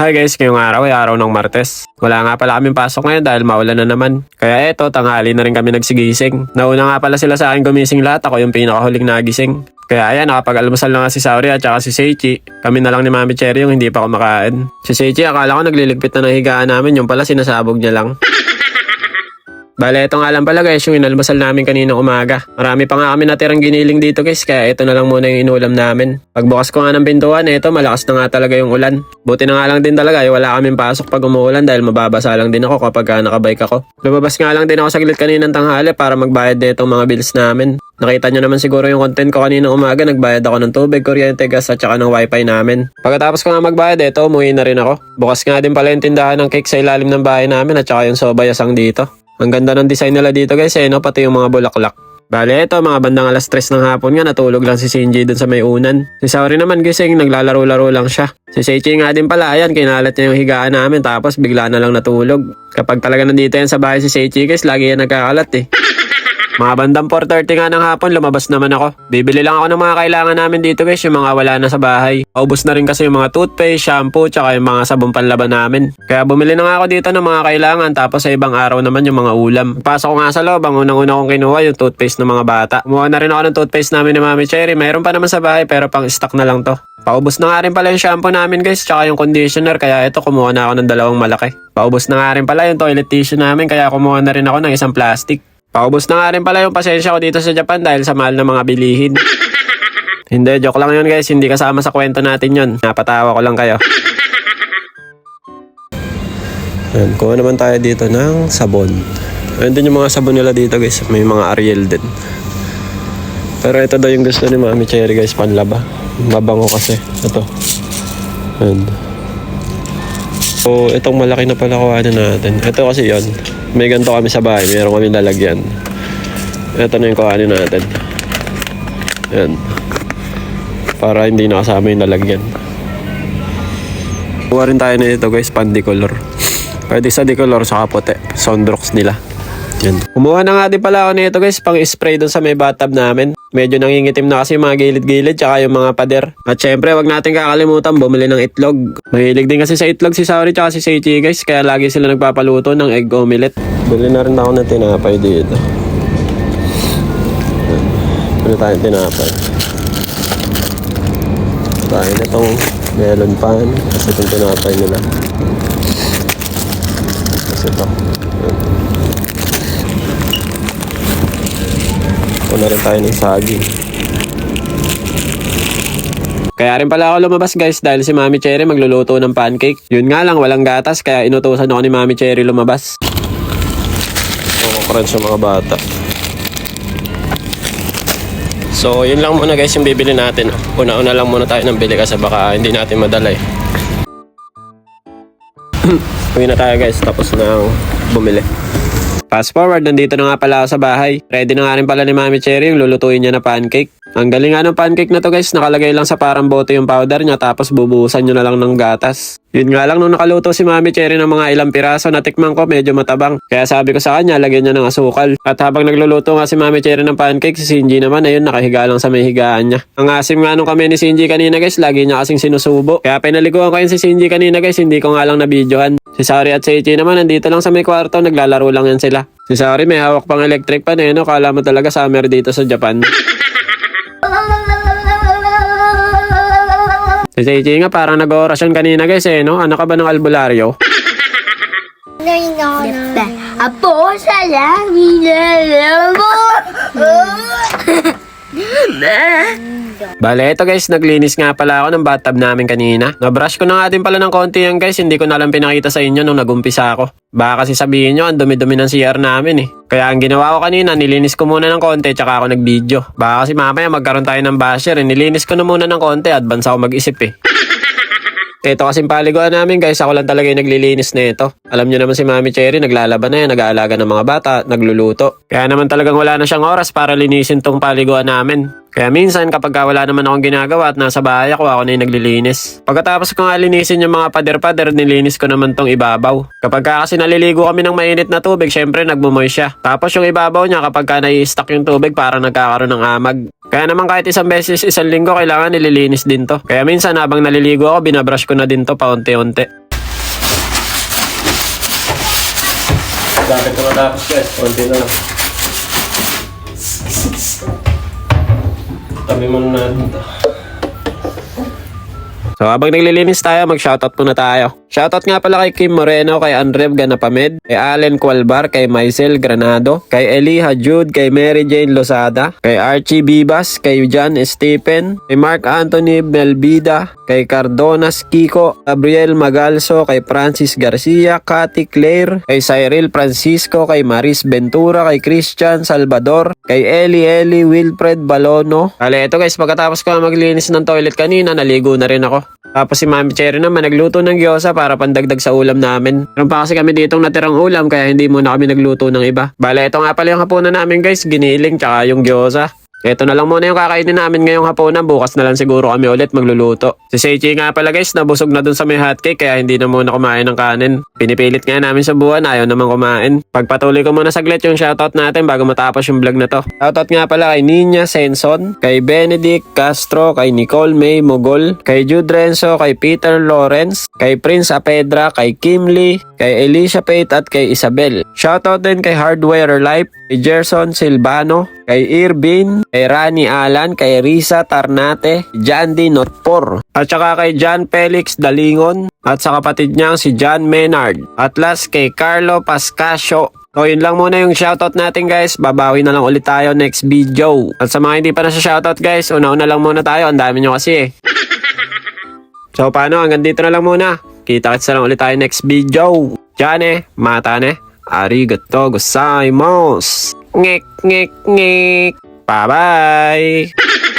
Hi guys, ngayong araw ay araw ng Martes. Wala nga pala kaming pasok ngayon dahil maulan na naman. Kaya eto, tanghali na rin kami nagsigising. Nauna nga pala sila sa akin gumising lahat, ako yung pinakahuling nagising. Kaya ayan, nakapag-almusal na nga si Sauri at saka si Seichi. Kami na lang ni Mami Cherry yung hindi pa kumakain. Si Seichi, akala ko nagliligpit na ng higaan namin, yung pala sinasabog niya lang. Bale, ito nga lang pala guys, yung inalmusal namin kanina umaga. Marami pa nga kami natirang giniling dito guys, kaya ito na lang muna yung inulam namin. Pagbukas ko nga ng pintuan, ito malakas na nga talaga yung ulan. Buti na nga lang din talaga, eh, wala kaming pasok pag umuulan dahil mababasa lang din ako kapag ka nakabike ako. Lumabas nga lang din ako saglit kaninang tanghali para magbayad na itong mga bills namin. Nakita nyo naman siguro yung content ko kanina umaga, nagbayad ako ng tubig, kuryente, gas at saka ng wifi namin. Pagkatapos ko nga magbayad, ito umuwi na rin ako. Bukas nga din pala yung tindahan ng cake sa ilalim ng bahay namin at saka yung sobayasang dito. Ang ganda ng design nila dito guys eh, no? pati yung mga bulaklak. Bale, ito, mga bandang alas 3 ng hapon nga, natulog lang si Shinji dun sa may unan. Si Saori naman gising, naglalaro-laro lang siya. Si Seichi nga din pala, ayan, kinalat niya yung higaan namin, tapos bigla na lang natulog. Kapag talaga nandito yan sa bahay si Seichi guys, lagi yan nagkakalat eh. Mga bandang 4.30 nga ng hapon, lumabas naman ako. Bibili lang ako ng mga kailangan namin dito guys, yung mga wala na sa bahay. Paubos na rin kasi yung mga toothpaste, shampoo, tsaka yung mga sabong panlaban namin. Kaya bumili na nga ako dito ng mga kailangan, tapos sa ibang araw naman yung mga ulam. Pasok ko nga sa loob, ang unang-una kong kinuha yung toothpaste ng mga bata. Kumuha na rin ako ng toothpaste namin ni Mami Cherry. Mayroon pa naman sa bahay, pero pang stock na lang to. Paubos na nga rin pala yung shampoo namin guys, tsaka yung conditioner, kaya ito kumuha na ako ng dalawang malaki. Paubos na nga rin pala yung toilet tissue namin, kaya kumuha na rin ako ng isang plastic. Paubos na nga rin pala yung pasensya ko dito sa Japan dahil sa mahal ng mga bilihin. Hindi, joke lang yun guys. Hindi kasama sa kwento natin yun. Napatawa ko lang kayo. Yan, kuha naman tayo dito ng sabon. Ayun din yung mga sabon nila dito guys. May mga Ariel din. Pero ito daw yung gusto ni Mami Cherry guys, panlaba. Mabango kasi. Ito. Yan. So, itong malaki na pala kuhanin natin. Ito kasi yon May ganito kami sa bahay. Meron kami lalagyan. Ito na yung kuhanin natin. Yan. Para hindi nakasama yung lalagyan. Kuha rin tayo na ito guys, pandicolor. Pwede sa decolor sa puti. Sondrox nila. Yan. Kumuha na nga din pala ako nito guys, pang spray doon sa may bathtub namin. Medyo nangingitim na kasi yung mga gilid-gilid tsaka yung mga pader. At syempre, wag natin kakalimutan bumili ng itlog. Mahilig din kasi sa itlog si Sauri tsaka si Seichi guys, kaya lagi sila nagpapaluto ng egg omelette. Bili na rin ako ng tinapay dito. Bili tayo tinapay. Tayo na itong melon pan kasi itong tinapay nila. Kasi ito. Yan. Una rin tayo ng saging. Kaya rin pala ako lumabas guys dahil si Mami Cherry magluluto ng pancake. Yun nga lang, walang gatas kaya inutusan ako ni Mami Cherry lumabas. Kukukuran sa mga bata. So, yun lang muna guys yung bibili natin. Una-una lang muna tayo ng bili kasi baka hindi natin madala eh. Uwi na tayo guys, tapos na bumili. Fast forward, nandito na nga pala ako sa bahay. Ready na nga rin pala ni Mami Cherry yung lulutuin niya na pancake. Ang galing nga ng pancake na to guys, nakalagay lang sa parang bote yung powder niya tapos bubuhusan nyo na lang ng gatas. Yun nga lang nung nakaluto si Mami Cherry ng mga ilang piraso, natikman ko medyo matabang. Kaya sabi ko sa kanya, lagyan niya ng asukal. At habang nagluluto nga si Mami Cherry ng pancake, si Shinji naman ayun nakahiga lang sa may higaan niya. Ang asim nga nung kami ni Shinji kanina guys, lagi niya kasing sinusubo. Kaya pinaliguan ko yun si Shinji kanina guys, hindi ko nga lang nabidyohan. Si Sari at Seichi naman nandito lang sa may kwarto, naglalaro lang yan sila. Si Sari may hawak pang electric pan eh, no? Kala mo talaga summer dito sa Japan. Si Seichi nga parang nag-orasyon kanina guys eh, no? Ano ka ba ng albularyo? Apo sa langit mo. Bale, ito guys, naglinis nga pala ako ng bathtub namin kanina. Nabrush ko na nga din pala ng konti yan guys, hindi ko na lang pinakita sa inyo nung nagumpisa ako. Baka kasi sabihin nyo, ang dumi-dumi ng CR namin eh. Kaya ang ginawa ko kanina, nilinis ko muna ng konti tsaka ako nag-video. Baka kasi mamaya magkaroon tayo ng basher eh. Nilinis ko na muna ng konti, advance ako mag-isip eh. Ito kasing paliguan namin guys, ako lang talaga yung naglilinis na ito. Alam nyo naman si Mami Cherry, naglalaban na yan, nag-aalaga ng mga bata, nagluluto. Kaya naman talagang wala na siyang oras para linisin tong paliguan namin. Kaya minsan kapag wala naman akong ginagawa at nasa bahay ako, ako na yung naglilinis. Pagkatapos ko nga yung mga pader-pader, nilinis ko naman tong ibabaw. Kapag kasi naliligo kami ng mainit na tubig, syempre nagmumoy siya. Tapos yung ibabaw niya kapag ka nai-stuck yung tubig, parang nagkakaroon ng amag. Kaya naman kahit isang beses isang linggo, kailangan nililinis din to. Kaya minsan habang naliligo ako, binabrush ko na din to paunti-unti. Dapat ko na matapos guys, konti na lang. Tabi mo na natin to. So habang naglilinis tayo, mag-shoutout muna tayo. Shoutout nga pala kay Kim Moreno, kay Andrev Ganapamed, kay Allen Cualbar, kay Maisel Granado, kay Eliha Jude, kay Mary Jane Lozada, kay Archie Bibas, kay John Stephen, kay Mark Anthony Melbida, kay Cardonas Kiko, Gabriel Magalso, kay Francis Garcia, Cathy Claire, kay Cyril Francisco, kay Maris Ventura, kay Christian Salvador, kay Eli Eli Wilfred Balono. Kale, ito guys, pagkatapos ko maglinis ng toilet kanina, naligo na rin ako. Tapos si Mami Cherry naman nagluto ng gyoza para pandagdag sa ulam namin. Meron pa kasi kami ditong natirang ulam kaya hindi muna kami nagluto ng iba. Bale, ito nga pala yung hapunan namin guys, giniling tsaka yung gyoza. Ito na lang muna yung kakainin namin ngayong hapunan. Bukas na lang siguro kami ulit magluluto. Si Seichi nga pala guys, nabusog na dun sa may hotcake kaya hindi na muna kumain ng kanin. Pinipilit nga namin sa buwan, ayaw naman kumain. Pagpatuloy ko muna saglit yung shoutout natin bago matapos yung vlog na to. Shoutout nga pala kay Nina Senson, kay Benedict Castro, kay Nicole May Mogol, kay Jude Renzo, kay Peter Lawrence, kay Prince Apedra, kay Kim Lee, kay Alicia Pate at kay Isabel. Shoutout din kay Hardware Life, kay Gerson Silvano, kay Irvin, kay Rani Alan, kay Risa Tarnate, Jandy Notpor, at saka kay John Felix Dalingon, at sa kapatid niyang si John Menard. At last kay Carlo Pascasio. So yun lang muna yung shoutout natin guys. Babawi na lang ulit tayo next video. At sa mga hindi pa na shoutout guys, una-una lang muna tayo. Ang dami nyo kasi eh. So paano, hanggang dito na lang muna. Kita-kits na lang ulit tayo next video. Diyan eh, mata ne. Arigato gozaimasu. Ngek, ngek, ngek. Bye-bye.